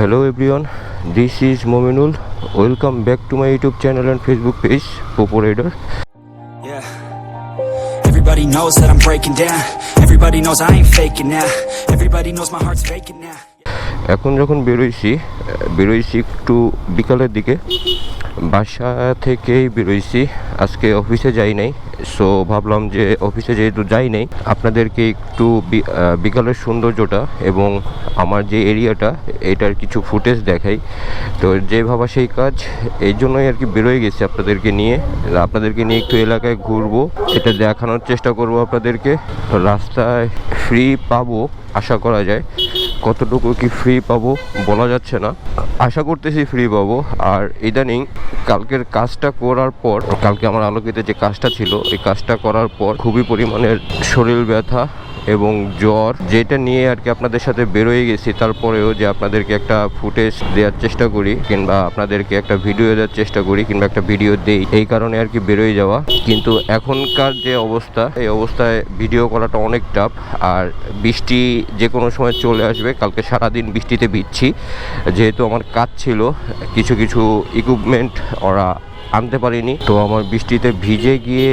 Hello everyone this is Mominul welcome back to my YouTube channel and Facebook page Popo rider rider knows that I'm breaking down. Everybody knows I ain't faking now. Everybody এখন যখন বেরোইছি বেরোইছি একটু বিকালের দিকে বাসা থেকেই বেরোইছি। আজকে অফিসে যাই নাই সো ভাবলাম যে অফিসে যেহেতু যাই নেই, আপনাদেরকে একটু বিকালের সৌন্দর্যটা এবং আমার যে এরিয়াটা এটার কিছু ফুটেজ দেখাই। তো যে ভাবা সেই কাজ, এই জন্যই আর কি বেরোয় গেছি আপনাদেরকে নিয়ে। আপনাদেরকে নিয়ে একটু এলাকায় ঘুরবো এটা দেখানোর চেষ্টা করব আপনাদেরকে। রাস্তায় ফ্রি পাবো, আশা করা যায়। কতটুকু কি ফ্রি পাবো বলা যাচ্ছে না। আশা করতেছি ফ্রি পাবো। আর ইদানিং কালকের কাজটা করার পর, কালকে আমার আলোকিত যে কাজটা ছিল, এই কাজটা করার পর খুবই পরিমাণের শরীর ব্যথা এবং জ্বর, যেটা নিয়ে আর কি আপনাদের সাথে বেরোয় গেছি, তারপরেও যে আপনাদেরকে একটা ফুটেজ দেওয়ার চেষ্টা করি, কিংবা আপনাদেরকে একটা ভিডিও দেওয়ার চেষ্টা করি, কিংবা একটা ভিডিও দেই, এই কারণে আর কি বেরোয় যাওয়া। কিন্তু এখনকার যে অবস্থা, এই অবস্থায় ভিডিও করাটা অনেক টাফ, আর বৃষ্টি যে কোনো সময় চলে আসবে, কালকে সারাদিন বৃষ্টিতে ভিজছি। যেহেতু আমার কাজ ছিল, কিছু কিছু ইকুইপমেন্ট ওরা আনতে পারিনি। তো আমার বৃষ্টিতে ভিজে গিয়ে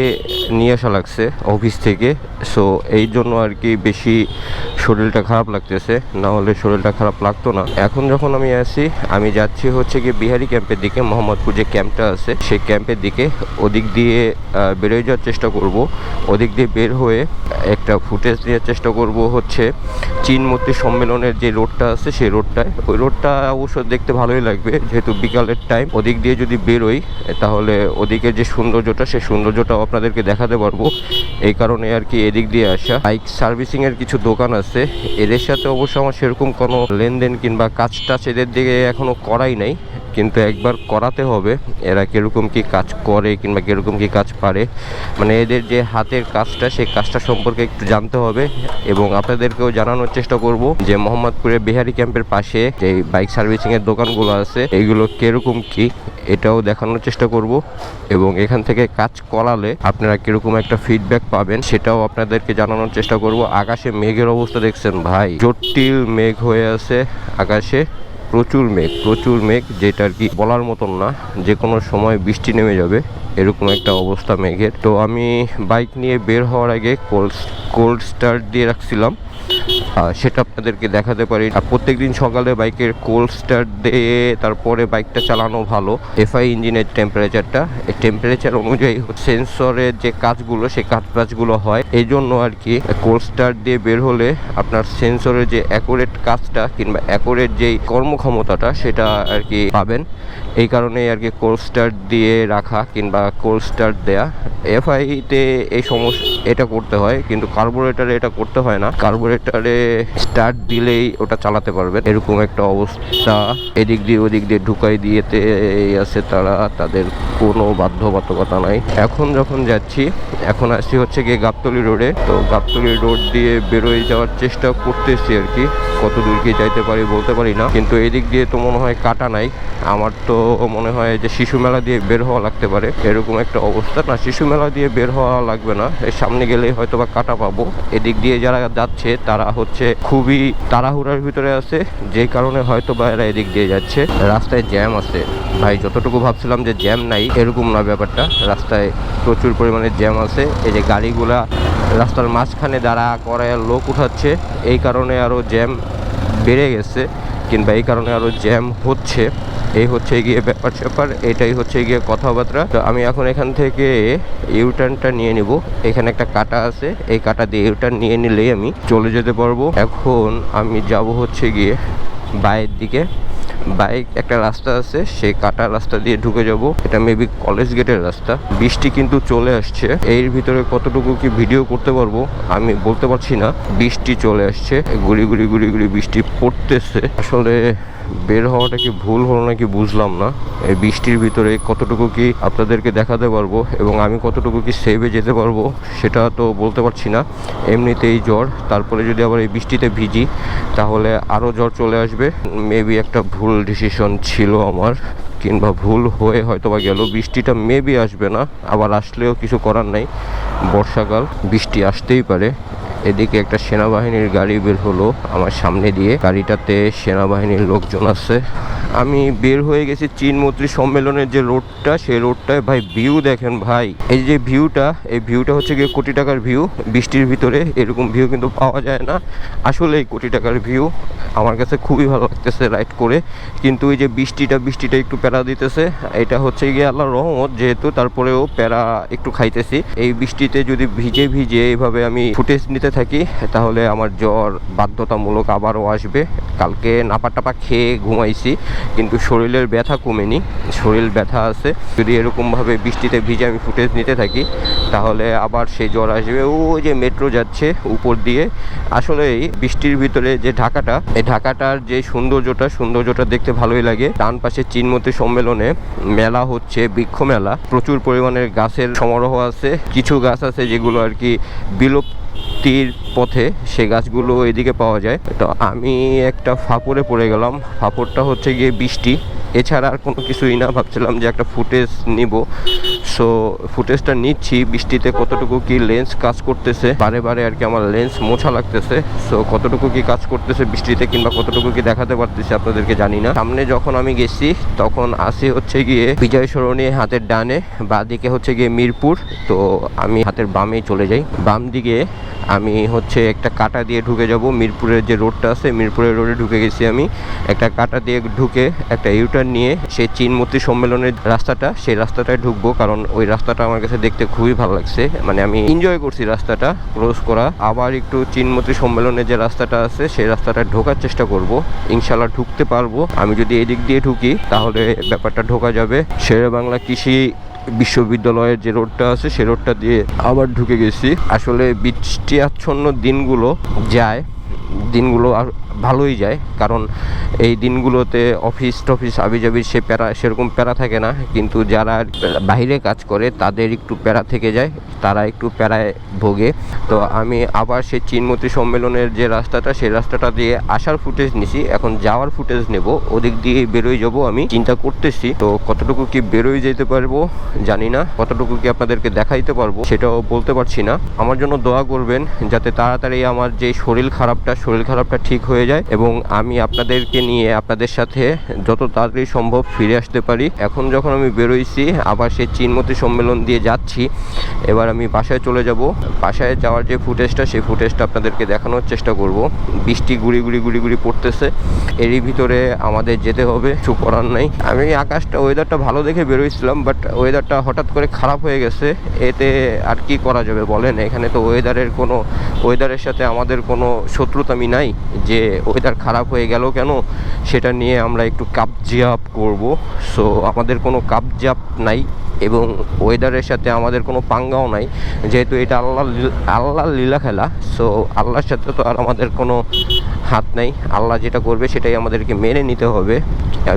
নিয়ে আসা লাগছে অফিস থেকে। সো এই জন্য আর কি বেশি শরীরটা খারাপ লাগতেছে। না হলে শরীরটা খারাপ লাগতো না। এখন যখন আমি আসি আমি যাচ্ছি হচ্ছে গিয়ে বিহারি ক্যাম্পের দিকে, মোহাম্মদপুর যে ক্যাম্পটা আছে, সেই ক্যাম্পের দিকে। ওদিক দিয়ে বেরোয় যাওয়ার চেষ্টা করব। ওদিক দিয়ে বের হয়ে একটা ফুটেজ দেওয়ার চেষ্টা করব হচ্ছে চীন মূর্তি সম্মেলনের যে রোডটা আছে, সেই রোডটায়। ওই রোডটা অবশ্য দেখতে ভালোই লাগবে, যেহেতু বিকালের টাইম ওদিক দিয়ে যদি বেরোই তাহলে ওদিকের যে সৌন্দর্যটা, সেই সৌন্দর্যটাও আপনাদেরকে দেখাতে পারব। এই কারণে আর কি এদিক দিয়ে আসা। বাইক সার্ভিসিং এর কিছু দোকান আছে। এদের সাথে অবশ্য আমার সেরকম কোনো লেনদেন কিংবা কাজ টাজ এদের দিকে এখনও করাই নাই। কিন্তু একবার করাতে হবে। এরা কীরকম কি কাজ করে কিংবা কীরকম কি কাজ পারে মানে এদের যে হাতের কাজটা, সেই কাজটা সম্পর্কে একটু জানতে হবে এবং আপনাদেরকেও জানানোর চেষ্টা করব যে মোহাম্মদপুরের বিহারি ক্যাম্পের পাশে যে বাইক সার্ভিসিংয়ের দোকানগুলো আছে এইগুলো কীরকম কি, এটাও দেখানোর চেষ্টা করব এবং এখান থেকে কাজ করালে আপনারা কীরকম একটা ফিডব্যাক পাবেন, সেটাও আপনাদেরকে জানানোর চেষ্টা করব। আকাশে মেঘের অবস্থা দেখছেন ভাই। জটিল মেঘ হয়ে আছে আকাশে। প্রচুর মেঘ প্রচুর মেঘ, যেটা আর কি বলার মতন না। যে কোনো সময় বৃষ্টি নেমে যাবে, এরকম একটা অবস্থা মেঘের। তো আমি বাইক নিয়ে বের হওয়ার আগে কোল্ড কোল্ড স্টার্ট দিয়ে রাখছিলাম। সেটা আপনাদেরকে দেখাতে পারি। আর প্রত্যেকদিন সকালে বাইকের কোল্ড স্টার্ট দিয়ে তারপরে বাইকটা চালানো ভালো। এফআই ইঞ্জিনের টেম্পারেচারটা এই টেম্পারেচার অনুযায়ী সেন্সরের যে কাজগুলো, সেই কাজ কাজগুলো হয়। এই জন্য আর কি কোল্ড স্টার্ট দিয়ে বের হলে আপনার সেন্সরের যে অ্যাকুরেট কাজটা কিংবা অ্যাকুরেট যেই কর্মক্ষমতাটা, সেটা আর কি পাবেন। এই কারণেই আর কি কোল্ড স্টার্ট দিয়ে রাখা কিংবা কোল্ড স্টার্ট দেয়া এফআইতে এই সমস্যা, এটা করতে হয়, কিন্তু কার্বোরেটারে এটা করতে হয় না। কার্বোরেটারে স্টার্ট দিলেই ওটা চালাতে পারবেন। এরকম একটা অবস্থা। এদিক দিয়ে ওদিক দিয়ে ঢুকাই দিয়েতে আছে তারা, তাদের কোনো বাধ্যবাধকতা নাই। এখন যখন যাচ্ছি, এখন আসছি হচ্ছে গিয়ে গাবতলি রোডে তো গাবতলি রোড দিয়ে বেরোয় যাওয়ার চেষ্টা করতেছি আর কি। কত দূর কি যাইতে পারি বলতে পারি না। কিন্তু এদিক দিয়ে তো মনে হয় কাটা নাই। আমার তো মনে হয় যে শিশু মেলা দিয়ে বের হওয়া লাগতে পারে। এরকম একটা অবস্থা। না, শিশু মেলা দিয়ে বের হওয়া লাগবে না। এর সামনে গেলেই হয়তো বা কাটা পাবো। এদিক দিয়ে যারা যাচ্ছে, তারা হচ্ছে খুবই তাড়াহুড়ার ভিতরে আছে, যে কারণে হয়তো বা এরা এদিক দিয়ে যাচ্ছে। রাস্তায় জ্যাম আছে। ভাই, যতটুকু ভাবছিলাম যে জ্যাম নাই, এরকম না ব্যাপারটা। রাস্তায় প্রচুর পরিমাণে জ্যাম আছে। এই যে গাড়িগুলা রাস্তার মাঝখানে দাঁড়া করে লোক উঠাচ্ছে, এই কারণে আরও জ্যাম বেড়ে গেছে, কিংবা এই কারণে আরও জ্যাম হচ্ছে। এই হচ্ছে গিয়ে ব্যাপার স্যাপার, এটাই হচ্ছে গিয়ে কথাবার্তা। তো আমি এখন এখান থেকে ইউটার্নটা নিয়ে নিব। এখানে একটা কাটা আছে, এই কাটা দিয়ে ইউটার্ন নিয়ে নিলেই আমি চলে যেতে পারব। এখন আমি যাব হচ্ছে গিয়ে বাইরের দিকে। বাইক একটা রাস্তা আছে, সেই কাটা রাস্তা দিয়ে ঢুকে যাব। এটা মেবি কলেজ গেটের রাস্তা। বৃষ্টি কিন্তু চলে আসছে। এর ভিতরে কতটুকু কি ভিডিও করতে পারব, আমি বলতে পারছি না। বৃষ্টি চলে আসছে। গুড়ি গুড়ি গুড়ি গুড়ি বৃষ্টি পড়তেছে। আসলে বের হওয়াটা কি ভুল হলো নাকি বুঝলাম না। এই বৃষ্টির ভিতরে কতটুকু কি আপনাদেরকে দেখাতে পারব এবং আমি কতটুকু কি সেভে যেতে পারব সেটা তো বলতে পারছি না। এমনিতেই জ্বর, তারপরে যদি আবার এই বৃষ্টিতে ভিজি, তাহলে আরও জ্বর চলে আসবে। মেবি একটা ভুল ডিসিশন ছিল আমার, কিংবা ভুল হয়ে হয়তো বা গেল। বৃষ্টিটা মেবি আসবে না, আবার আসলেও কিছু করার নাই। বর্ষাকাল, বৃষ্টি আসতেই পারে। এদিকে একটা সেনাবাহিনীর গাড়ি বের হলো আমার সামনে দিয়ে। গাড়িটাতে সেনাবাহিনীর লোকজন আছে। আমি বের হয়ে গেছি চীন মন্ত্রী সম্মেলনের যে রোডটা, সেই রোডটায়। ভাই ভিউ দেখেন ভাই। এই যে ভিউটা এই ভিউটা হচ্ছে গিয়ে কোটি টাকার ভিউ বৃষ্টির ভিতরে এরকম ভিউ কিন্তু পাওয়া যায় না। আসলে এই কোটি টাকার ভিউ আমার কাছে খুবই ভালো লাগতেছে রাইড করে। কিন্তু এই যে বৃষ্টিটা বৃষ্টিটা একটু প্যারা দিতেছে, এটা হচ্ছে গিয়ে আল্লাহর রহমত। যেহেতু তারপরেও প্যারা একটু খাইতেছি। এই বৃষ্টিতে যদি ভিজে ভিজে এইভাবে আমি ফুটেজ নিতে থাকি, তাহলে আমার জ্বর বাধ্যতামূলক আবারও আসবে। কালকে নাপা টাপা খেয়ে ঘুমাইছি, কিন্তু শরীরের ব্যথা কমেনি। শরীর ব্যথা আছে। যদি এরকমভাবে বৃষ্টিতে ভিজে আমি ফুটেজ নিতে থাকি, তাহলে আবার সেই জ্বর আসবে। ও যে মেট্রো যাচ্ছে উপর দিয়ে। আসলে বৃষ্টির ভিতরে যে ঢাকাটা, এই ঢাকাটার যে সৌন্দর্যটা সৌন্দর্যটা দেখতে ভালোই লাগে। ডান পাশে চীনমতি সম্মেলনে মেলা হচ্ছে বৃক্ষ মেলা প্রচুর পরিমাণের গাছের সমারোহ আছে। কিছু গাছ আছে যেগুলো আর কি বিলুপ্তির পথে সে গাছগুলো এদিকে পাওয়া যায়। তো আমি একটা ফাপড়ে পড়ে গেলাম। ফাপড়টা হচ্ছে গিয়ে বৃষ্টি। এছাড়া আর কোনো কিছুই না। ভাবছিলাম যে একটা ফুটেজ নিব। সো ফুটেজটা নিচ্ছি, বৃষ্টিতে কতটুকু কি লেন্স কাজ করতেছে, বারে বারে আর কি আমার লেন্স মোছা লাগতেছে। সো কতটুকু কি কাজ করতেছে বৃষ্টিতে কিংবা কতটুকু কি দেখাতে পারতেছে আপনাদেরকে জানি না। সামনে যখন আমি গেছি, তখন আসি হচ্ছে গিয়ে বিজয় সরণি হাতের ডানে বা দিকে হচ্ছে গিয়ে মিরপুর। তো, আমি হাতের বামে চলে যাই। বাম দিকে আমি হচ্ছে একটা কাটা দিয়ে ঢুকে যাব। মিরপুরের যে রোডটা আছে, মিরপুরের রোডে ঢুকে গেছি আমি। একটা কাটা দিয়ে ঢুকে একটা ইউটার্ন নিয়ে সেই চীনমূর্তি সম্মেলনের রাস্তাটা, সেই রাস্তাটায় ঢুকবো। কারণ ওই রাস্তাটা আমার কাছে দেখতে খুবই ভালো লাগছে। মানে আমি এনজয় করছি রাস্তাটা ক্রস করা। আবার একটু চীনমূর্তি সম্মেলনের যে রাস্তাটা আছে, সেই রাস্তাটা ঢোকার চেষ্টা করব। ইনশাল্লাহ ঢুকতে পারব। আমি যদি এদিক দিয়ে ঢুকি, তাহলে ব্যাপারটা ঢোকা যাবে। শেরে বাংলা কৃষি বিশ্ববিদ্যালয়ের যে রোডটা আছে, সে রোডটা দিয়ে আবার ঢুকে গেছি। আসলে বৃষ্টি আচ্ছন্ন দিনগুলো যায়। দিনগুলো ভালোই যায়, কারণ এই দিনগুলোতে অফিস টফিস, আবিজাবি সে প্যারা, সেরকম প্যারা থাকে না, কিন্তু যারা বাইরে কাজ করে তাদের একটু প্যারা থেকে যায়, তারা একটু প্যারায় ভোগে। তো আমি আবার সেই চীনমতি সম্মেলনের যে রাস্তাটা, সেই রাস্তাটা দিয়ে আসার ফুটেজ নিছি, এখন যাওয়ার ফুটেজ নেব, ওদিক দিয়ে বেরোয় যাব আমি, চিন্তা করতেছি, তো কতটুকু কি বেরোয় যেতে পারব জানি না, কতটুকু কি আপনাদেরকে দেখাইতে পারব সেটাও বলতে পারছি না। আমার জন্য দোয়া করবেন, যাতে তাড়াতাড়ি আমার যে শরীর খারাপটা শরীর খারাপটা ঠিক হয়ে যায় এবং আমি আপনাদেরকে নিয়ে আপনাদের সাথে যত তাড়াতাড়ি সম্ভব ফিরে আসতে পারি। এখন যখন আমি বেরোইছি, আবার সেই চীনমতি সম্মেলন দিয়ে যাচ্ছি, এবার আমি বাসায় চলে যাব। বাসায় যাওয়ার যে ফুটেজটা, সেই ফুটেজটা আপনাদেরকে দেখানোর চেষ্টা করব। বৃষ্টি গুড়ি গুড়ি গুড়ি গুড়ি পড়তেছে। এরই ভিতরে আমাদের যেতে হবে, কিছু করার নাই। আমি আকাশটা ওয়েদারটা ভালো দেখে বেরোইছিলাম বাট ওয়েদারটা হঠাৎ করে খারাপ হয়ে গেছে। এতে আর কি করা যাবে বলেন? এখানে তো ওয়েদারের কোনো ওয়েদারের সাথে আমাদের কোনো শত্রুতামি নাই যে ওয়েদার খারাপ হয়ে গেল কেন? সেটা নিয়ে আমরা একটু কাবজিয়াপ করব। সো আমাদের কোনো কাবজাপ নাই এবং ওয়েদারের সাথে আমাদের কোনো পাঙ্গাও নাই। যেহেতু এটা আল্লাহ আল্লাহ লীলা খেলা সো আল্লাহর সাথে তো আর আমাদের কোনো হাত নাই। আল্লাহ যেটা করবে সেটাই আমাদেরকে মেনে নিতে হবে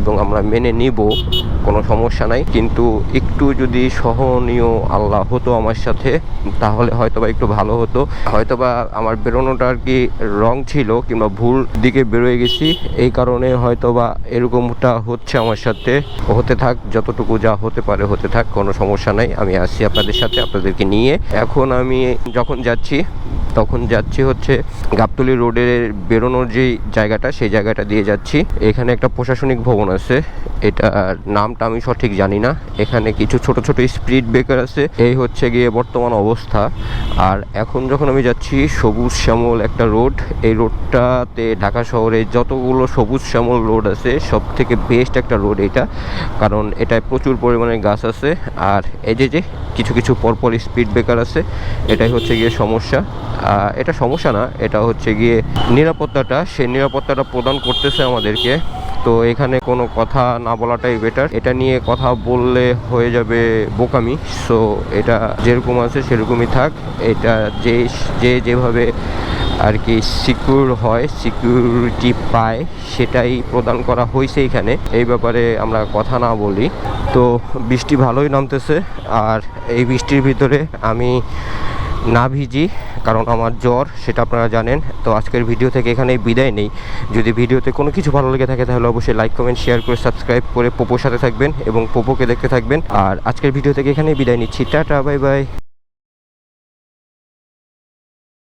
এবং আমরা মেনে নিব, কোনো সমস্যা নাই। কিন্তু একটু যদি সহনীয় আল্লাহ হতো আমার সাথে, তাহলে হয়তোবা একটু ভালো হতো। হয়তোবা আমার বেরোনোটা আর কি রং ছিল কিংবা ভুল দিকে বেরোয় গেছি, এই কারণে হয়তোবা এরকমটা হচ্ছে আমার সাথে। হতে থাক, যতটুকু যা হতে পারে হতে থাক, কোনো সমস্যা নাই। আমি আসছি আপনাদের সাথে, আপনাদেরকে নিয়ে। এখন আমি যখন যাচ্ছি তখন যাচ্ছি হচ্ছে গাবতলি রোডের বেরোনোর যে জায়গাটা, সেই জায়গাটা দিয়ে যাচ্ছি। এখানে একটা প্রশাসনিক ভবন আছে। এটার নামটা আমি সঠিক জানি না। এখানে কিছু ছোট ছোট স্পিড ব্রেকার আছে। এই হচ্ছে গিয়ে বর্তমান অবস্থা। আর এখন যখন আমি যাচ্ছি সবুজ শ্যামল একটা রোড, এই রোডটাতে ঢাকা শহরে যতগুলো সবুজ শ্যামল রোড আছে সব থেকে বেস্ট একটা রোড এটা। কারণ এটায় প্রচুর পরিমাণে গাছ আছে। আর এই যে যে কিছু কিছু পরপর স্পিড ব্রেকার আছে, এটাই হচ্ছে গিয়ে সমস্যা। এটা সমস্যা না, এটা হচ্ছে গিয়ে নিরাপত্তাটা, সেই নিরাপত্তাটা প্রদান করতেছে আমাদেরকে। তো এখানে কোনো কথা না বলাটাই বেটার এটা নিয়ে কথা বললে হয়ে যাবে বোকামি। সো এটা যেরকম আছে সেরকমই থাক। এটা যে যে যেভাবে আর কি সিকিউর হয় সিকিউরিটি পায়, সেটাই প্রদান করা হয়েছে এখানে। এই ব্যাপারে আমরা কথা না বলি। তো বৃষ্টি ভালোই নামতেছে। আর এই বৃষ্টির ভিতরে আমি না ভিজি কারণ আমার জ্বর, সেটা আপনারা জানেন। তো আজকের ভিডিও থেকে এখানেই বিদায় নেই। যদি ভিডিওতে কোনো কিছু ভালো লেগে থাকে, তাহলে অবশ্যই লাইক কমেন্ট শেয়ার করে সাবস্ক্রাইব করে পোপোর সাথে থাকবেন এবং পোপোকে দেখতে থাকবেন। আর আজকের ভিডিও থেকে এখানেই বিদায় নিচ্ছি। Tata bye bye